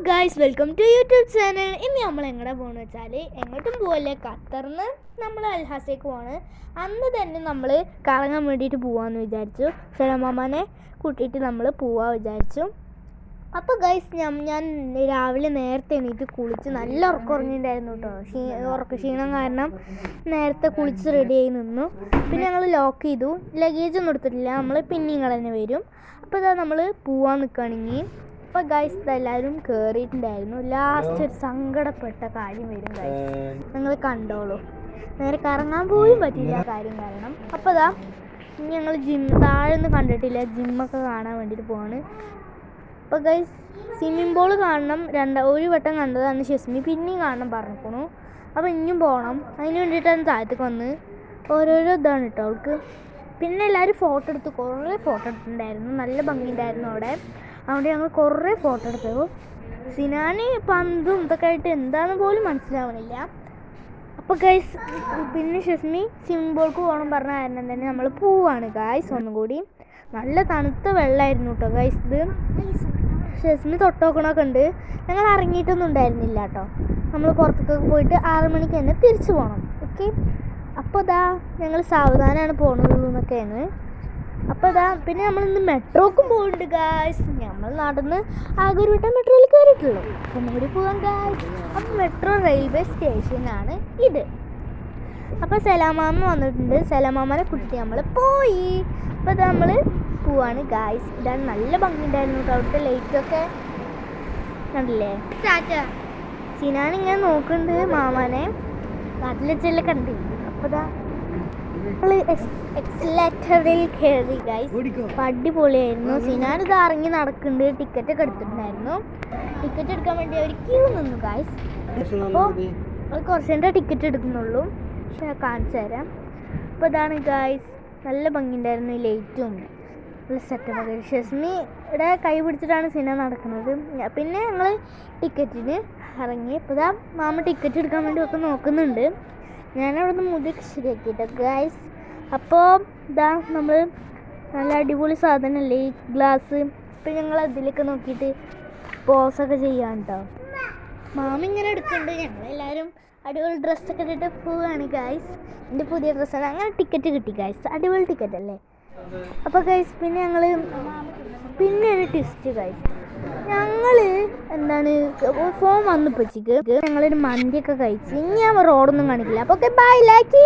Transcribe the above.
Guys welcome to YouTube channel ഇനി നമ്മൾ എങ്ങനെ പോകണമെന്ന് വെച്ചാൽ എങ്ങോട്ടും പോകല്ലേ ഖത്തറിന്ന് നമ്മൾ അൽഹാസേക്ക് പോവാണ്. അന്ന് തന്നെ നമ്മൾ കറങ്ങാൻ വേണ്ടിയിട്ട് പോവാമെന്ന് വിചാരിച്ചു. സലമാമാനെ കൂട്ടിയിട്ട് നമ്മൾ പോവാ വിചാരിച്ചു. അപ്പോൾ ഗൈസ് ഞാൻ ഞാൻ രാവിലെ നേരത്തെ എണീറ്റ് കുളിച്ച് നല്ല ഉറക്കം കേട്ടോ ക്ഷീ ഉറക്ക ക്ഷീണം കാരണം നേരത്തെ കുളിച്ച് റെഡി ആയി നിന്നു. പിന്നെ ഞങ്ങൾ ലോക്ക് ചെയ്തു. ലഗേജ് ഒന്നും എടുത്തിട്ടില്ല. നമ്മൾ പിന്നെയും തന്നെ വരും. അപ്പോൾ ഇതാ നമ്മൾ പോവാൻ നിൽക്കുകയാണെങ്കിൽ അപ്പോൾ ഗൈസ് എല്ലാവരും കയറിയിട്ടുണ്ടായിരുന്നു ലാസ്റ്റ് ഒരു സങ്കടപ്പെട്ട കാര്യം വരും ഗൈസ് നിങ്ങൾ കണ്ടോളൂ. നേരെ കറങ്ങാൻ പോലും പറ്റില്ല കാര്യം കാരണം. അപ്പോൾ ഇതാ ഞങ്ങൾ ജിം താഴെ ഒന്നും കണ്ടിട്ടില്ല. ജിമ്മൊക്കെ കാണാൻ വേണ്ടിയിട്ട് പോവാണ്. അപ്പോൾ ഗൈസ് സ്വിമ്മിംഗ് പൂൾ കാണണം. രണ്ട് ഒരു വട്ടം കണ്ടതാണ് ഷെസ്മി പിന്നെയും കാണണം പറഞ്ഞിരിക്കണു അപ്പോൾ ഇനിയും പോകണം അതിന് വേണ്ടിയിട്ടാണ് താഴത്തേക്ക് വന്ന് ഓരോരോ ഇതാണ് കേട്ടോ അവൾക്ക്. പിന്നെ എല്ലാവരും ഫോട്ടോ എടുത്ത് കുറേ ഫോട്ടോ എടുത്തിട്ടുണ്ടായിരുന്നു. നല്ല ഭംഗിയുണ്ടായിരുന്നു അവിടെ. അതുകൊണ്ട് ഞങ്ങൾ കുറേ ഫോട്ടോ എടുത്തു. സിനാനി പന്തും ഇതൊക്കെ ആയിട്ട് എന്താണെന്ന് പോലും മനസ്സിലാവണില്ല. അപ്പോൾ ഗൈസ് പിന്നെ ഷെസ്മി പൂൾക്ക് പോകണം പറഞ്ഞ കാരണം തന്നെ നമ്മൾ പോവാണ്. ഗൈസ് ഒന്നും കൂടി. നല്ല തണുത്ത വെള്ളമായിരുന്നു കേട്ടോ ഗൈസ് ഇത്. ഷെസ്മി തൊട്ടോക്കണൊക്കെ ഉണ്ട്. ഞങ്ങൾ ഇറങ്ങിയിട്ടൊന്നും ഉണ്ടായിരുന്നില്ല കേട്ടോ നമ്മൾ പുറത്തേക്കൊക്കെ പോയിട്ട് ആറ് മണിക്ക് തന്നെ തിരിച്ചു പോകണം ഓക്കെ അപ്പോൾ ഇതാ ഞങ്ങൾ സാവധാനമാണ് പോകണുള്ളൂ എന്നൊക്കെയാണ് അപ്പോൾ ഇതാ പിന്നെ നമ്മൾ ഇന്ന് മെട്രോക്കും പോകുന്നുണ്ട് ഗായ്സ് നമ്മൾ നടന്ന് ആകെ ഒരു വട്ടം മെട്രോയിൽ കയറിയിട്ടുള്ളൂ അപ്പം കൂടി പോകാം ഗായ്സ് അപ്പം മെട്രോ റെയിൽവേ സ്റ്റേഷനാണ് ഇത്. അപ്പോൾ സലാമാമ വന്നിട്ടുണ്ട്. സലാമാമനെ കുട്ടി നമ്മൾ പോയി. അപ്പോൾ ഇത് നമ്മൾ പോവാണ് ഗായ്സ് ഇതാണ് നല്ല ഭംഗിയുണ്ടായിരുന്നു കേട്ടോ അവിടുത്തെ ലൈറ്റൊക്കെ കണ്ടില്ലേ? സിനാൻ ഇങ്ങനെ നോക്കുന്നുണ്ട് മാമാനെ. നാട്ടിൽ വെച്ചെല്ലാം കണ്ടില്ല? അപ്പോൾ ഇതാ എക്സലേറ്ററിൽ കയറി ഗൈസ് അടിപൊളിയായിരുന്നു. സിനാനിത് ഇറങ്ങി നടക്കുന്നുണ്ട്. ടിക്കറ്റ് ഒക്കെ എടുത്തിട്ടുണ്ടായിരുന്നു. ടിക്കറ്റ് എടുക്കാൻ വേണ്ടി അവർ ക്യൂ നിന്നു ഗൈസ് അപ്പോൾ അത് കുറച്ചേന്റെ ടിക്കറ്റ് എടുക്കുന്നുള്ളൂ. പക്ഷെ ഞാൻ കാണിച്ചു തരാം. അപ്പോൾ ഇതാണ് ഗൈസ് നല്ല ഭംഗിയുണ്ടായിരുന്നു ഈ ലൈറ്റും നല്ല സെറ്റപ്പ് ഷെസ്മിയുടെ കൈ പിടിച്ചിട്ടാണ് സിനിമ നടക്കുന്നത്. പിന്നെ ഞങ്ങൾ ടിക്കറ്റിന് ഇറങ്ങി. ഇപ്പോൾ ഇതാ മാമ ടിക്കറ്റ് എടുക്കാൻ വേണ്ടി ഒക്കെ നോക്കുന്നുണ്ട്. ഞാനവിടെ നിന്ന് മുതിക്ക് ശരിയാക്കിയിട്ട് ഗായ്സ് അപ്പോൾ ഇതാ നമ്മൾ നല്ല അടിപൊളി സാധനമല്ലേ ഈ ഗ്ലാസ് ഇപ്പം ഞങ്ങൾ അതിലൊക്കെ നോക്കിയിട്ട് പോസൊക്കെ ചെയ്യാൻ കേട്ടോ മാമി ഇങ്ങനെ എടുക്കുന്നുണ്ട്. ഞങ്ങളെല്ലാവരും അടിപൊളി ഡ്രസ്സൊക്കെ ഇട്ടിട്ട് പോവുകയാണ് ഗായ്സ് എന്റെ പുതിയ ഡ്രസ്സാണ് അങ്ങനെ ടിക്കറ്റ് കിട്ടി ഗായ്സ് അടിപൊളി ടിക്കറ്റ് അല്ലേ? അപ്പോൾ ഗൈസ് പിന്നെ ഞങ്ങൾ പിന്നെ ഒരു ട്വിസ്റ്റ് ഗൈസ് ഞങ്ങൾ എന്താണ് ഫോം വന്നു വന്നപ്പോഴേക്ക് ഞങ്ങളൊരു മന്തിയൊക്കെ കഴിച്ച് ഇനി ഞാൻ റോഡൊന്നും കാണിക്കില്ല. Okay bye like